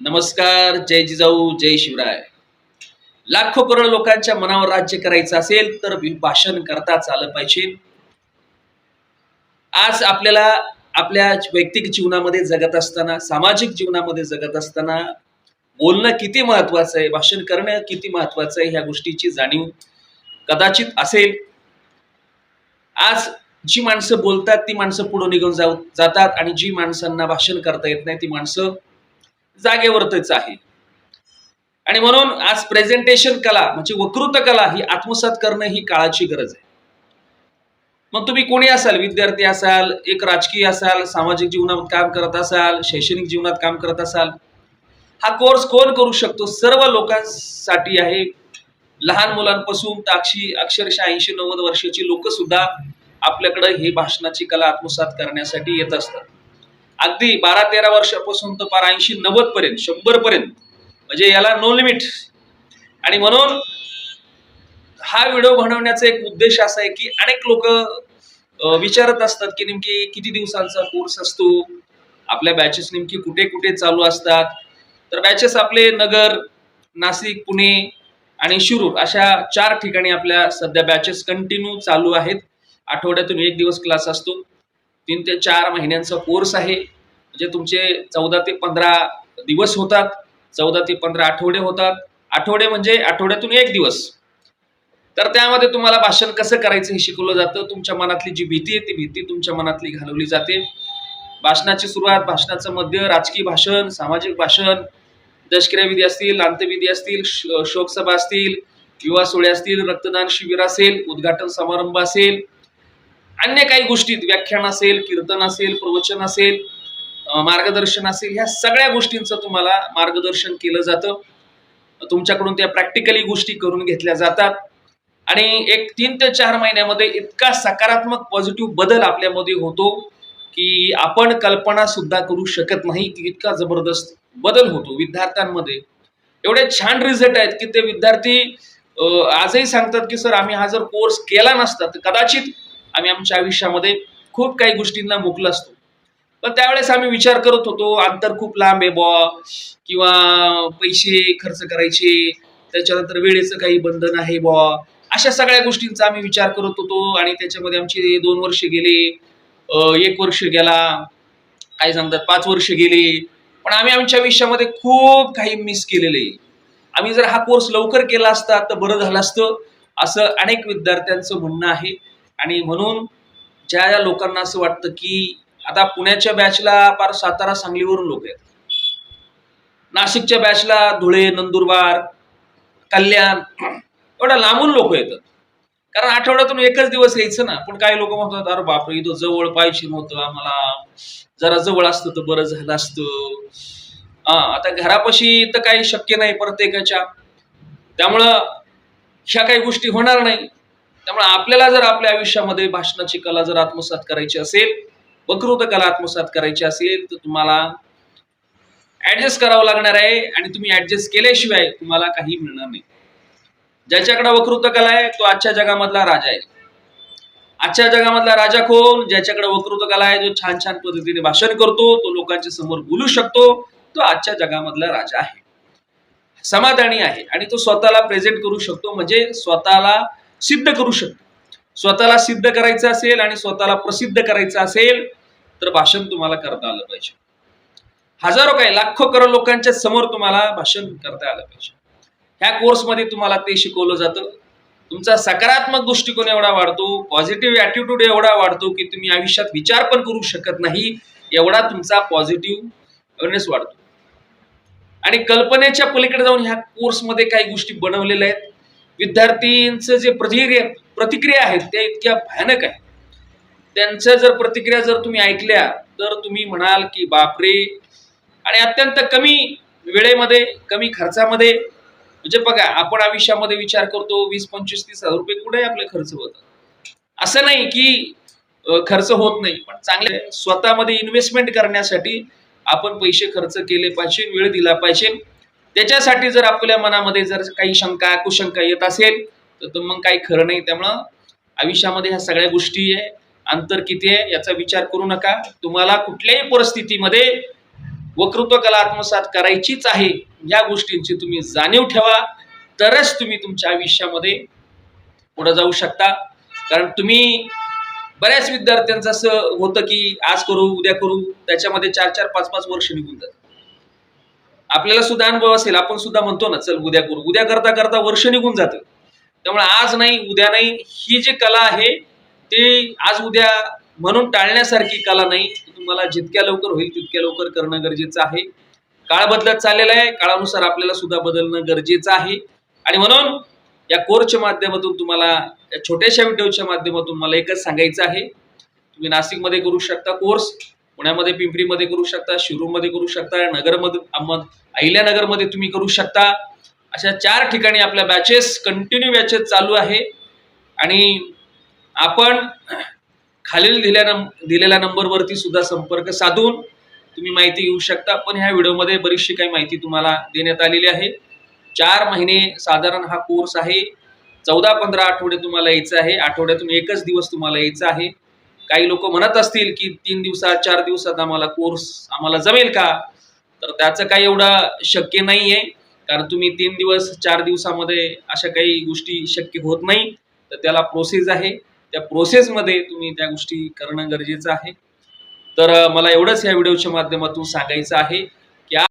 नमस्कार जय जिजाऊ जय शिवराय. लाखो करोड लोकांच्या मनावर राज्य करायचं असेल तर भाषण करताच आलं पाहिजे. आज आपल्याला आपल्या वैयक्तिक जीवनामध्ये जगत असताना सामाजिक जीवनामध्ये जगत असताना बोलणं किती महत्वाचं आहे भाषण करणं किती महत्वाचं आहे ह्या गोष्टीची जाणीव कदाचित असेल. आज जी माणसं बोलतात ती माणसं पुढे निघून जाऊ जातात आणि जी माणसांना भाषण करता येत नाही ती माणसं जागेवरतच आहे. आणि म्हणून आज प्रेझेंटेशन कला म्हणजे वक्तृत्व कला ही आत्मसात करणं ही काळाची गरज आहे. मग तुम्ही कोणी असाल विद्यार्थी असाल एक राजकीय असाल सामाजिक जीवनात काम करत असाल शैक्षणिक जीवनात काम करत असाल हा कोर्स कोण करू शकतो? सर्व लोकांसाठी आहे. लहान मुलांपासून ताक्षी अक्षरशः ऐंशी नव्वद वर्षाची लोक सुद्धा आपल्याकडे हे भाषणाची कला आत्मसात करण्यासाठी येत असतात. अगदी बारा तेरा वर्षापासून तर फार ऐंशी नव्वद पर्यंत शंभर पर्यंत. म्हणजे याला नो लिमिट आणि म्हणून हा व्हिडिओ बनवण्याचा एक उद्देश असा आहे की अनेक लोक विचारत असतात की नेमकी किती दिवसांचा कोर्स असतो? आपल्या बॅचेस नेमकी कुठे कुठे चालू असतात? तर बॅचेस आपले नगर नाशिक पुणे आणि शिरूर अशा चार ठिकाणी आपल्या सध्या बॅचेस कंटिन्यू चालू आहेत. आठवड्यातून एक दिवस क्लास असतो. तीन ते चार महिन्यांचा कोर्स आहे. म्हणजे तुमचे चौदा ते पंधरा दिवस होतात. चौदा ते पंधरा आठवडे होतात. आठवडे म्हणजे आठवड्यातून एक दिवस. तर त्यामध्ये तुम्हाला भाषण कसं करायचं हे शिकवलं जातं. तुमच्या मनातली जी भीती आहे ती भीती तुमच्या मनातली घालवली जाते. भाषणाची सुरुवात भाषणाचं मध्य राजकीय भाषण सामाजिक भाषण दशक्रियाविधी असतील अंत्यविधी असतील श- शोकसभा असतील युवा सोहळे असतील रक्तदान शिबिर असेल उद्घाटन समारंभ असेल अन्य काही गोष्टीत व्याख्यान असेल कीर्तन असेल प्रवचन असेल मार्गदर्शन असेल ह्या सगळ्या गोष्टींचं तुम्हाला मार्गदर्शन केलं जातं. तुमच्याकडून त्या प्रॅक्टिकली गोष्टी करून घेतल्या जातात. आणि एक तीन ते चार महिन्यामध्ये इतका सकारात्मक पॉझिटिव्ह बदल आपल्यामध्ये होतो की आपण कल्पना सुद्धा करू शकत नाही की इतका जबरदस्त बदल होतो विद्यार्थ्यांमध्ये. एवढे छान रिझल्ट आहेत की ते विद्यार्थी आजही सांगतात की सर आम्ही हा जर कोर्स केला नसता तर कदाचित आम्ही आमच्या आयुष्यामध्ये खूप काही गोष्टींना मुकलो असतो. पण त्यावेळेस आम्ही विचार करत होतो अंतर खूप लांब आहे बॉ किंवा पैसे खर्च करायचे त्याच्यानंतर वेळेचं काही बंधन आहे बॉ अशा सगळ्या गोष्टींचा आम्ही विचार करत होतो आणि त्याच्यामध्ये आमचे दोन वर्ष गेले एक वर्ष गेला काय सांगतात पाच वर्ष गेले. पण आम्ही आमच्या आयुष्यामध्ये खूप काही मिस केलेले. आम्ही जर हा कोर्स लवकर केला असता तर बरं झालं असतं असं अनेक विद्यार्थ्यांचं म्हणणं आहे. आणि म्हणून ज्या ज्या लोकांना असं वाटतं की आता पुण्याच्या बॅचला पार सातारा सांगलीवरून लोक आहेत नाशिकच्या बॅचला धुळे नंदुरबार कल्याण एवढ्या लांबून लोक येतात. कारण आठवड्यातून एकच दिवस यायचं ना. पण काही लोक म्हणतात अरे बापरे इथं जवळ पाहिजे नव्हतं आम्हाला. जरा जवळ असतं तर बरं झालं असतं. हा आता घरापाशी तर काही शक्य नाही प्रत्येकाच्या त्यामुळं ह्या काही गोष्टी होणार नाही. त्यामुळे आपल्याला जर आपल्या आयुष्यामध्ये भाषणाची कला जर आत्मसात करायची असेल वकृत कला आत्मसात करायची असेल तर तुम्हाला ऍडजस्ट करावं लागणार आहे आणि तुम्ही ऍडजस्ट केल्याशिवाय तुम्हाला काही मिळणार नाही. ज्याच्याकडे वक्तृत्व कला आहे तो आजच्या जगामधला राजा आहे. आजच्या जगामधला राजा कोण? ज्याच्याकडे वक्तृत्व कला आहे जो छान छान पद्धतीने भाषण करतो तो लोकांच्या समोर बोलू शकतो तो आजच्या जगामधला राजा आहे. समाधानी आहे आणि तो स्वतःला प्रेझेंट करू शकतो. म्हणजे स्वतःला सिद्ध करू शकतो. स्वतःला सिद्ध करायचं असेल आणि स्वतःला प्रसिद्ध करायचं असेल तर भाषण तुम्हाला करता आलं पाहिजे. हजारो काय लाखो करोड लोकांच्या समोर तुम्हाला भाषण करता आलं पाहिजे. ह्या कोर्समध्ये तुम्हाला ते शिकवलं जातं. तुमचा सकारात्मक दृष्टिकोन एवढा वाढतो पॉझिटिव्ह ॲटिट्यूड एवढा वाढतो की तुम्ही आयुष्यात विचार पण करू शकत नाही एवढा तुमचा पॉझिटिव्ह अवेअरनेस वाढतो. आणि कल्पनेच्या पलीकडे जाऊन ह्या कोर्समध्ये काही गोष्टी बनवलेल्या आहेत. विद्यार्थींचं जे प्रतिक्रिया प्रतिक्रिया आहेत त्या इतक्या भयानक आहेत. त्यांच्या जर प्रतिक्रिया जर तुम्ही ऐकल्या तर तुम्ही म्हणाल की बापरे! आणि अत्यंत कमी वेळेमध्ये कमी खर्चामध्ये म्हणजे बघा आपण आयुष्यामध्ये विचार करतो वीस पंचवीस तीस हजार रुपये कुठे आपले खर्च होतात. असं नाही की खर्च होत नाही पण चांगले स्वतःमध्ये इन्व्हेस्टमेंट करण्यासाठी आपण पैसे खर्च केले पाहिजे वेळ दिला पाहिजे. त्याच्यासाठी जर आपल्या मनामध्ये जर काही शंका कुशंका येत असेल तर तो मग काही खरं नाही. त्यामुळं आयुष्यामध्ये ह्या सगळ्या गोष्टी आहे. अंतर किती आहे याचा विचार करू नका. तुम्हाला कुठल्याही परिस्थितीमध्ये वक्तृत्व कला आत्मसात करायचीच आहे या गोष्टींची तुम्ही जाणीव ठेवा. तरच तुम्ही तुमच्या आयुष्यामध्ये पुढे जाऊ शकता. कारण तुम्ही बऱ्याच विद्यार्थ्यांचं असं होतं की आज करू उद्या करू त्याच्यामध्ये चार चार पाच पाच वर्ष निघून जातात. आपल्याला सुद्धा अनुभव असेल आपण सुद्धा म्हणतो ना चल उद्या करू. उद्या करता करता वर्ष निघून जातं. त्यामुळे आज नाही उद्या नाही ही जी कला आहे ती आज उद्या म्हणून टाळण्यासारखी कला नाही. तुम्हाला जितक्या लवकर होईल तितक्या लवकर करणं गरजेचं आहे. काळ बदलत चाललेला आहे काळानुसार आपल्याला सुद्धा बदलणं गरजेचं आहे. आणि म्हणून या कोर्सच्या माध्यमातून तुम्हाला या छोट्याशा व्हिडिओच्या माध्यमातून मला एकच सांगायचं आहे. तुम्ही नाशिकमध्ये करू शकता कोर्स. पुण्यामध्ये पिंपरीमध्ये करू शकता शिरूरमध्ये करू शकता नगरमध्ये अहमद अहिल्यानगरमध्ये तुम्ही करू शकता. अशा चार ठिकाणी आपल्या बॅचेस कंटिन्यू बॅचेस चालू आहे. आणि आपण खालील दिल्या नंब दिलेल्या नंबरवरती सुद्धा संपर्क साधून तुम्ही माहिती घेऊ शकता. पण ह्या व्हिडिओमध्ये बरीचशी काही माहिती तुम्हाला देण्यात आलेली आहे. चार महिने साधारण हा कोर्स आहे. चौदा पंधरा आठवडे तुम्हाला यायचं आहे. आठवड्यातून एकच दिवस तुम्हाला यायचं आहे. काही लोक म्हणत असतील की तीन दिवसात चार दिवसात आम्हाला कोर्स आम्हाला जमेल का? तर त्याचं काही एवढं शक्य नाही आहे कारण तुम्ही तीन दिवस चार दिवसामध्ये अशा काही गोष्टी शक्य होत नाही. तर त्याला प्रोसेस आहे. त्या प्रोसेसमध्ये तुम्ही त्या गोष्टी करणं गरजेचं आहे. तर मला एवढंच या व्हिडिओच्या माध्यमातून सांगायचं आहे.